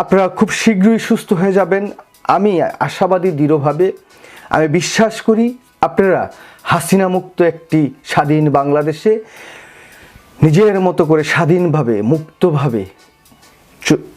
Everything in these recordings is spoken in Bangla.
আপনারা খুব শীঘ্রই সুস্থ হয়ে যাবেন। আমি আশাবাদী দৃঢ়ভাবে, আমি বিশ্বাস করি আপনারা হাসিনা মুক্ত একটি স্বাধীন বাংলাদেশে নিজের মতো করে স্বাধীনভাবে, মুক্তভাবে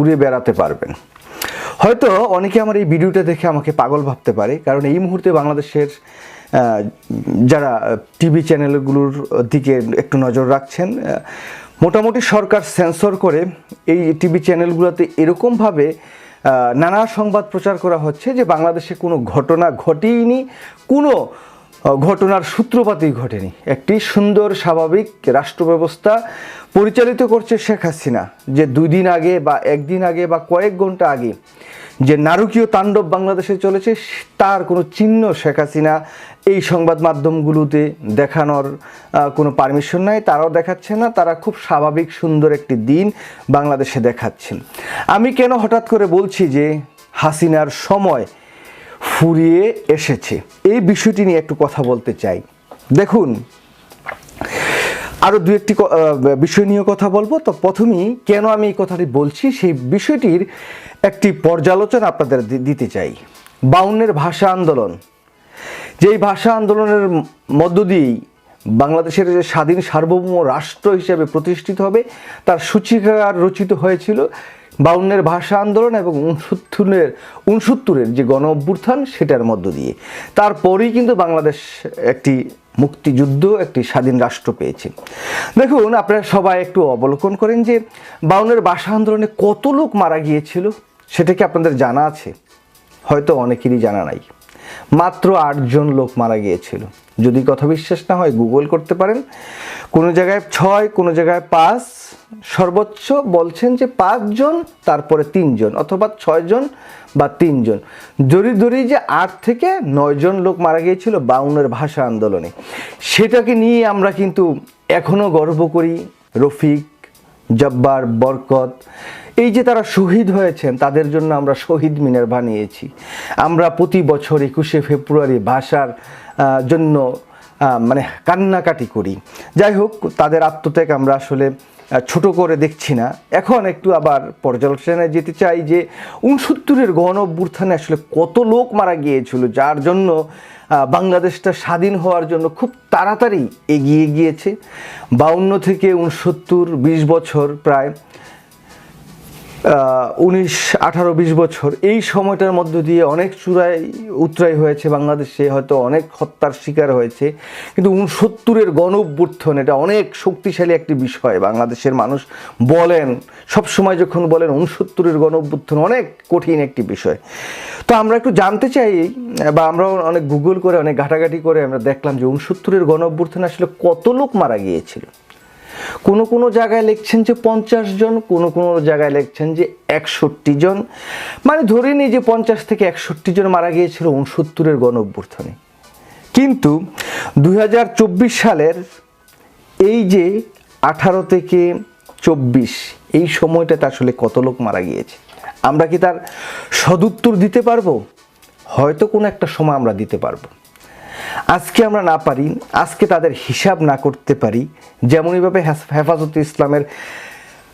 উড়ে বেড়াতে পারবেন। হয়তো অনেকে আমার এই ভিডিওটা দেখে আমাকে পাগল ভাবতে পারে, কারণ এই মুহূর্তে বাংলাদেশের যারা টিভি চ্যানেলগুলোর দিকে একটু নজর রাখছেন মোটামুটি সরকার সেন্সর করে এই টিভি চ্যানেলগুলোতে এরকমভাবে নানা সংবাদ প্রচার করা হচ্ছে যে বাংলাদেশে কোনো ঘটনা ঘটেইনি, কোনো ঘটনার সূত্রপাতই ঘটেনি। একটি সুন্দর, স্বাভাবিক রাষ্ট্র ব্যবস্থা পরিচালিত করছে শেখ হাসিনা, যে দুই দিন আগে বা একদিন আগে বা কয়েক ঘণ্টা আগে যে নারকীয় তাণ্ডব বাংলাদেশে চলেছে, তার কোনো চিহ্ন শেখ হাসিনা এই সংবাদ মাধ্যমগুলোতে দেখানোর কোনো পারমিশন নাই। তারাও দেখাচ্ছে না, তারা খুব স্বাভাবিক সুন্দর একটি দিন বাংলাদেশে দেখাচ্ছেন। আমি কেন হঠাৎ করে বলছি যে হাসিনার সময় ফুরিয়ে এসেছে? এই বিষয়টি নিয়ে একটু কথা বলতে চাই। দেখুন আরও দু একটি বিষয় নিয়ে কথা বলব। তো প্রথমেই কেন আমি এই কথাটি বলছি, সেই বিষয়টির একটি পর্যালোচনা আপনাদের দিতে চাই। বাউন্নের ভাষা আন্দোলন। যেই ভাষা আন্দোলনের মধ্য দিয়েই বাংলাদেশের যে স্বাধীন সার্বভৌম রাষ্ট্র হিসেবে প্রতিষ্ঠিত হবে, তার সূচিকার রচিত হয়েছিল বাউন্নের ভাষা আন্দোলন এবং উনসত্তরের উনসত্তরের যে গণ অভ্যুত্থান সেটার মধ্য দিয়ে। তারপরেই কিন্তু বাংলাদেশ একটি মুক্তিযুদ্ধ, একটি স্বাধীন রাষ্ট্র পেয়েছে। দেখুন, আপনারা সবাই একটু অবলোকন করেন যে বাউনের ভাষা আন্দোলনে কত লোক মারা গিয়েছিল, সেটা কি আপনাদের জানা আছে? হয়তো অনেকেরই জানা নাই। মাত্র আটজন লোক মারা গিয়েছিল। যদি কথা বিশ্বাস না হয় গুগল করতে পারেন। কোনো জায়গায় ছয়, কোনো জায়গায় পাঁচ। সর্বোচ্চ বলছেন যে পাঁচজন, তারপরে তিনজন, অথবা ছয়জন বা তিনজন। জরি দরি যে আট থেকে নয়জন লোক মারা গিয়েছিল বাউনের ভাষা আন্দোলনে। সেটাকে নিয়ে আমরা কিন্তু এখনও গর্ব করি। রফিক, জব্বার, বরকত। এই যে তারা শহীদ হয়েছেন, তাদের জন্য আমরা শহীদ মিনার বানিয়েছি। আমরা প্রতি বছর একুশে ফেব্রুয়ারি ভাষার জন্য মানে কান্নাকাটি করি। যাই হোক, তাদের আত্মত্যাগ আমরা আসলে ছোট করে দেখছি না। এখন একটু আবার পর্যালোচনায় যেতে চাই যে উনসত্তরের গণ অভ্যুত্থানে আসলে কত লোক মারা গিয়েছিল, যার জন্য বাংলাদেশটা স্বাধীন হওয়ার জন্য খুব তাড়াতাড়ি এগিয়ে গিয়েছে। বাউন্ন থেকে উনসত্তর বিশ বছর প্রায় উনিশ, আঠারো, বিশ বছর। এই সময়টার মধ্য দিয়ে অনেক চূড়াই উতরাই হয়েছে বাংলাদেশে, হয়তো অনেক হত্যার শিকার হয়েছে। কিন্তু উনসত্তরের গণ অভ্যুত্থান এটা অনেক শক্তিশালী একটি বিষয়। বাংলাদেশের মানুষ বলেন সব সময় যখন বলেন উনসত্তরের গণ অভ্যুত্থান অনেক কঠিন একটি বিষয়। তো আমরা একটু জানতে চাই, বা আমরাও অনেক গুগল করে, অনেক ঘাটাঘাটি করে আমরা দেখলাম যে উনসত্তরের গণ আসলে কত লোক মারা গিয়েছিল। কোনো কোনো জায়গায় লিখছেন যে পঞ্চাশ জন, কোনো কোনো জায়গায় লিখছেন যে একষট্টি জন। মানে ধরে নিই যে পঞ্চাশ থেকে একষট্টি জন মারা গিয়েছিল উনসত্তরের গণ অভ্যুত্থানে কিন্তু দুই হাজার চব্বিশ সালের এই যে আঠারো থেকে চব্বিশ, এই সময়টাতে আসলে কত লোক মারা গিয়েছে? আমরা কি তার সদুত্তর দিতে পারব? হয়তো কোনো একটা সময় আমরা দিতে পারব। আজকে আমরা না পারি, আজকে তাদের হিসাব না করতে পারি যেমনইভাবে হেফ- হেফাজতে ইসলামের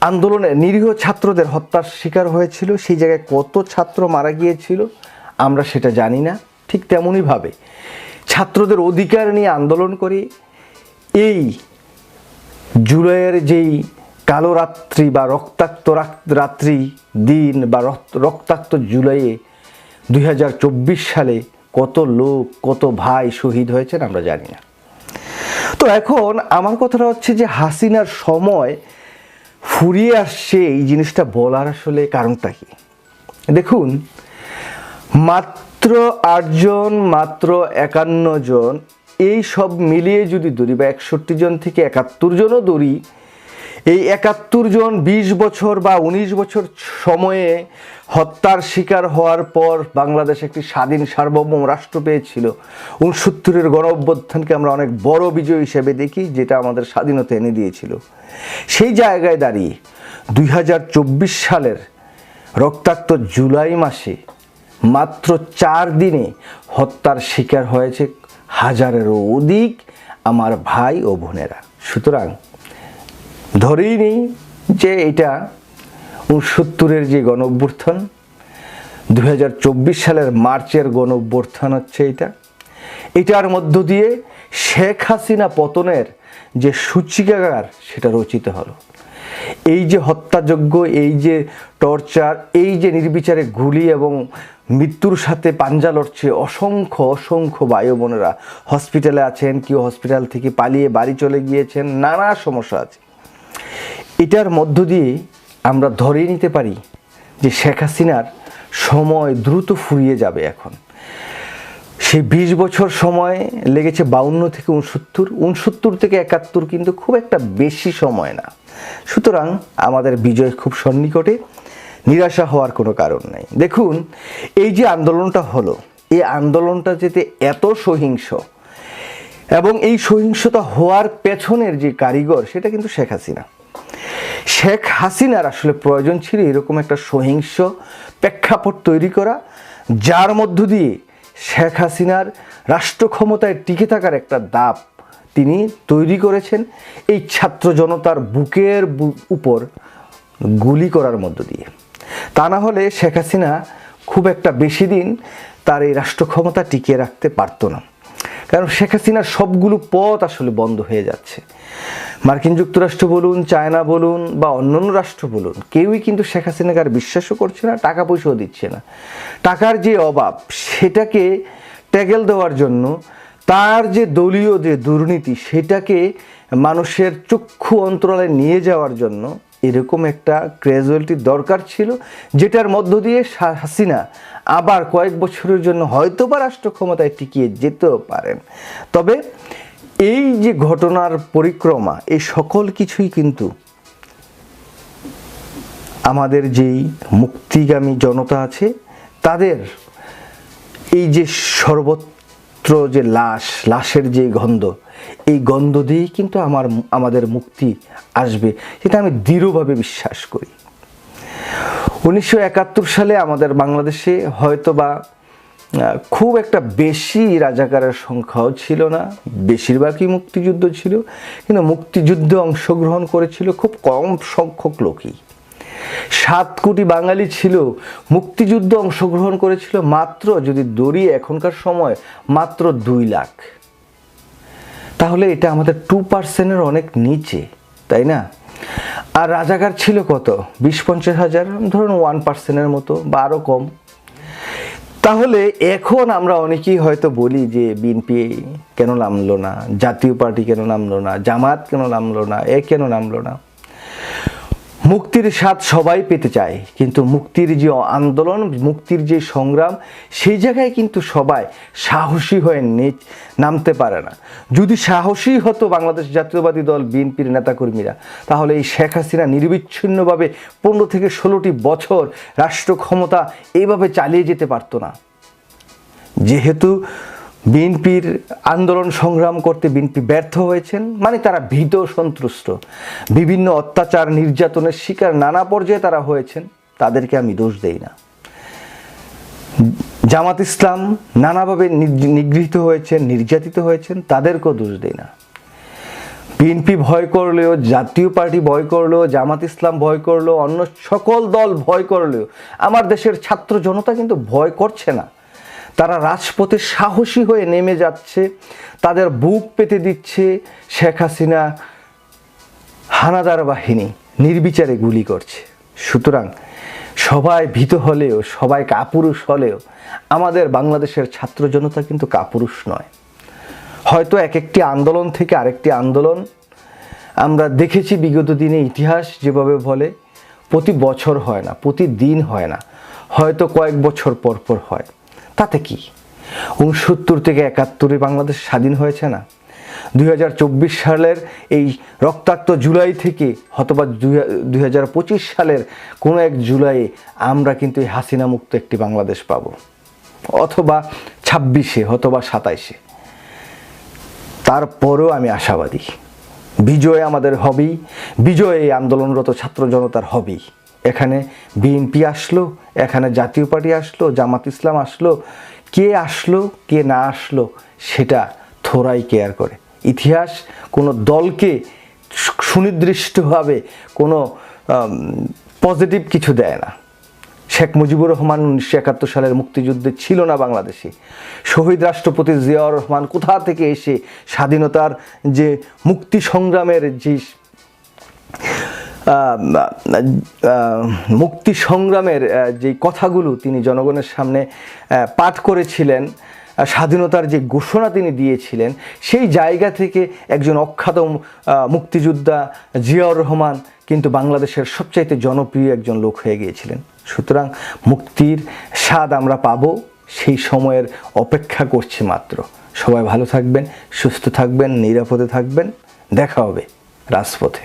আন্দোলনে নিরীহ ছাত্রদের হত্যার শিকার হয়েছিল, সেই জায়গায় কত ছাত্র মারা গিয়েছিল, আমরা সেটা জানি না, ঠিক তেমনইভাবে ছাত্রদের অধিকার নিয়ে আন্দোলন করে, এই জুলাইয়ের যেই কালো রাত্রি বা রক্তাক্ত রাত্রি দিন বা রক্ত- রক্তাক্ত জুলাইয়ে দুই হাজার চব্বিশ সালে কত লোক, কত ভাই শহীদ হয়েছেন আমরা জানি না। তো এখন আমার কথাটা হচ্ছে যে হাসিনার সময় ফুরিয়ে আসছে এই জিনিসটা বলার আসলে কারণটা কি? দেখুন, মাত্র আটজন, মাত্র একান্ন জন, এই সব মিলিয়ে যদি দৌড়ি বা একষট্টি জন থেকে একাত্তর জনও ধরি এই একাত্তর জন বিশ বছর বা উনিশ বছর সময়ে হত্যার শিকার হওয়ার পর বাংলাদেশ একটি স্বাধীন সার্বভৌম রাষ্ট্র পেয়েছিল। উনসত্তরের গণ অভ্যুত্থানকে আমরা অনেক বড় বিজয় হিসেবে দেখি, যেটা আমাদের স্বাধীনতা এনে দিয়েছিল। সেই জায়গায় দাঁড়িয়ে দুই হাজার চব্বিশ সালের রক্তাক্ত জুলাই মাসে মাত্র চার দিনে হত্যার শিকার হয়েছে হাজারেরও অধিক আমার ভাই ও বোনেরা। সুতরাং ধরেই নিই যে এটা উনসত্তরের যে গণ অভ্যুত্থান দু সালের মার্চের গণ অভ্যুত্থান হচ্ছে এটা। এটার মধ্য দিয়ে শেখ হাসিনা পতনের যে সূচিকাগার সেটা রচিত হলো। এই যে হত্যাযজ্ঞ, এই যে টর্চার, এই যে নির্বিচারে গুলি এবং মৃত্যুর সাথে পাঞ্জা লড়ছে অসংখ্য অসংখ্য বায়ু বোনেরা। হসপিটালে আছেন, কেউ হসপিটাল থেকে পালিয়ে বাড়ি চলে গিয়েছেন, নানা সমস্যা আছে। এটার মধ্য দিয়ে আমরা ধরে নিতে পারি যে শেখ হাসিনার সময় দ্রুত ফুরিয়ে যাবে এখন। সেই বিশ বছর সময় লেগেছে বাউন্ন থেকে উনসত্তর উনসত্তর থেকে একাত্তর কিন্তু খুব একটা বেশি সময় না। সুতরাং আমাদের বিজয় খুব সন্নিকটে, নিরাশা হওয়ার কোনো কারণ নেই। দেখুন, এই যে আন্দোলনটা হলো, এই আন্দোলনটা যেতে এত সহিংস, এবং এই সহিংসতা হওয়ার পেছনের যে কারিগর, সেটা কিন্তু শেখ হাসিনা। শেখ হাসিনার আসলে প্রয়োজন ছিল এরকম একটা সহিংস প্রেক্ষাপট তৈরি করা, যার মধ্য দিয়ে শেখ হাসিনার রাষ্ট্র ক্ষমতায় টিকে থাকার একটা দাপ তিনি তৈরি করেছেন এই ছাত্র জনতার বুকের উপর গুলি করার মধ্য দিয়ে। তা না হলে শেখ হাসিনা খুব একটা বেশি দিন তার এই রাষ্ট্র ক্ষমতা টিকিয়ে রাখতে পারতো না। কারণ শেখ হাসিনার সবগুলো পথ আসলে বন্ধ হয়ে যাচ্ছে। মার্কিন যুক্তরাষ্ট্র বলুন, চায়না বলুন বা অন্যান্য রাষ্ট্র বলুন, কেউই কিন্তু শেখ হাসিনাকে আর বিশ্বাসও করছে না, টাকা পয়সাও দিচ্ছে না। টাকার যে অভাব, সেটাকে ট্যাগেল দেওয়ার জন্য তার যে দলীয় যে দুর্নীতি, সেটাকে মানুষের চক্ষু অন্তরালে নিয়ে যাওয়ার জন্য এরকম একটা ক্র্যাজুয়ালিটি দরকার ছিল, যেটার মধ্য দিয়ে হাসিনা আবার কয়েক বছরের জন্য হয়তো বা রাষ্ট্র ক্ষমতায় টিকিয়ে যেতেও পারেন। তবে এই যে ঘটনার পরিক্রমা, এই সকল কিছুই কিন্তু আমাদের যেই মুক্তিগামী জনতা আছে, তাদের এই যে সর্বত্র যে লাশ, লাশের যে গন্ধ, এই গন্ধ দিয়েই কিন্তু আমার, আমাদের মুক্তি আসবে, সেটা আমি দৃঢ়ভাবে বিশ্বাস করি। উনিশশো একাত্তর সালে আমাদের বাংলাদেশে হয়তো বা খুব একটা বেশি রাজাকারের সংখ্যাও ছিল না, বেশিরভাগই মুক্তিযুদ্ধ ছিল, কিন্তু মুক্তিযুদ্ধে অংশগ্রহণ করেছিল খুব কম সংখ্যক লোকই। সাত কোটি বাঙালি ছিল, মুক্তিযুদ্ধে অংশগ্রহণ করেছিল মাত্র, যদি দড়ি এখনকার সময়, মাত্র দুই লাখ। তাহলে এটা আমাদের টু পার্সেন্টের অনেক নিচে, তাই না? আর রাজাকার ছিল কত? বিশ পঞ্চাশ হাজার, ধরুন ওয়ান পার্সেন্টের মতো, বা আরও কম। তাহলে এখন আমরা অনেকেই হয়তো বলি যে বিএনপি কেন নামলো না, জাতীয় পার্টি কেন নামলো না, জামাত কেন নামলো না, এ কেন নামলো না। মুক্তির স্বাদ সবাই পেতে চায়, কিন্তু মুক্তির যে আন্দোলন, মুক্তির যে সংগ্রাম, সেই জায়গায় কিন্তু সবাই সাহসী হয়ে নে- নামতে পারে না। যদি সাহসী হতো বাংলাদেশ জাতীয়বাদী দল, বিএনপির নেতাকর্মীরা, তাহলে এই শেখ হাসিনা নির্বিচ্ছিন্নভাবে পনেরো থেকে ষোলোটি বছর রাষ্ট্র ক্ষমতা এইভাবে চালিয়ে যেতে পারতো না। যেহেতু বিএনপির আন্দোলন সংগ্রাম করতে বিএনপি ব্যর্থ হয়েছেন মানে তারা ভীত সন্ত্রস্ত বিভিন্ন অত্যাচার, নির্যাতনের শিকার নানা পর্যায়ে তারা হয়েছেন, তাদেরকে আমি দোষ দেই না। জামাত ইসলাম নানাভাবে নিগৃহীত হয়েছেন, নির্যাতিত হয়েছেন, তাদেরকেও দোষ দেই না। বিএনপি ভয় করলেও, জাতীয় পার্টি ভয় করলেও, জামাত ইসলাম ভয় করলেও, অন্য সকল দল ভয় করলেও, আমার দেশের ছাত্র জনতা কিন্তু ভয় করছে না। তারা রাজপথে সাহসী হয়ে নেমে যাচ্ছে, তাদের বুক পেতে দিচ্ছে শেখ হাসিনা হানাদার বাহিনী, নির্বিচারে গুলি করছে। সুতরাং সবাই ভীত হলেও, সবাই কাপুরুষ হলেও, আমাদের বাংলাদেশের ছাত্র জনতা কিন্তু কাপুরুষ নয়। হয়তো এক একটি আন্দোলন থেকে আরেকটি আন্দোলন, আমরা দেখেছি বিগত দিনে ইতিহাস যেভাবে বলে, প্রতি বছর হয় না, প্রতিদিন হয় না, হয়তো কয়েক বছর পর পর হয়। তাতে কি? উনসত্তর থেকে একাত্তরে বাংলাদেশ স্বাধীন হয়েছে না? দুই হাজার চব্বিশ সালের এই রক্তাক্ত জুলাই থেকে হতবা দুই হাজার পঁচিশ সালের কোনো এক জুলাইয়ে আমরা কিন্তু এই হাসিনা মুক্ত একটি বাংলাদেশ পাবো। অথবা ছাব্বিশে, অথবা সাতাইশে। তারপরেও আমি আশাবাদী। বিজয় আমাদের হবেই। বিজয় এই আন্দোলনরত ছাত্র জনতার হবেই। এখানে বিএনপি আসলো, এখানে জাতীয় পার্টি আসলো, জামাত ইসলাম আসলো। কে আসলো, কে না আসলো, সেটা থোরাই কেয়ার করে। ইতিহাস কোনো দলকে সুনির্দিষ্টভাবে কোনো পজিটিভ কিছু দেয় না। শেখ মুজিবুর রহমান উনিশশো একাত্তর সালের মুক্তিযুদ্ধে ছিল না বাংলাদেশে। শহীদ রাষ্ট্রপতি জিয়াউর রহমান কোথা থেকে এসে স্বাধীনতার যে মুক্তি সংগ্রামের যে মুক্তি সংগ্রামের যে কথাগুলো তিনি জনগণের সামনে পাঠ করেছিলেন স্বাধীনতার যে ঘোষণা তিনি দিয়েছিলেন, সেই জায়গা থেকে একজন অখ্যাত মুক্তিযোদ্ধা জিয়াউর রহমান কিন্তু বাংলাদেশের সবচাইতে জনপ্রিয় একজন লোক হয়ে গিয়েছিলেন। সুতরাং মুক্তির স্বাদ আমরা পাবো, সেই সময়ের অপেক্ষা করছি মাত্র। সবাই ভালো থাকবেন, সুস্থ থাকবেন, নিরাপদে থাকবেন। দেখা হবে রাজপথে।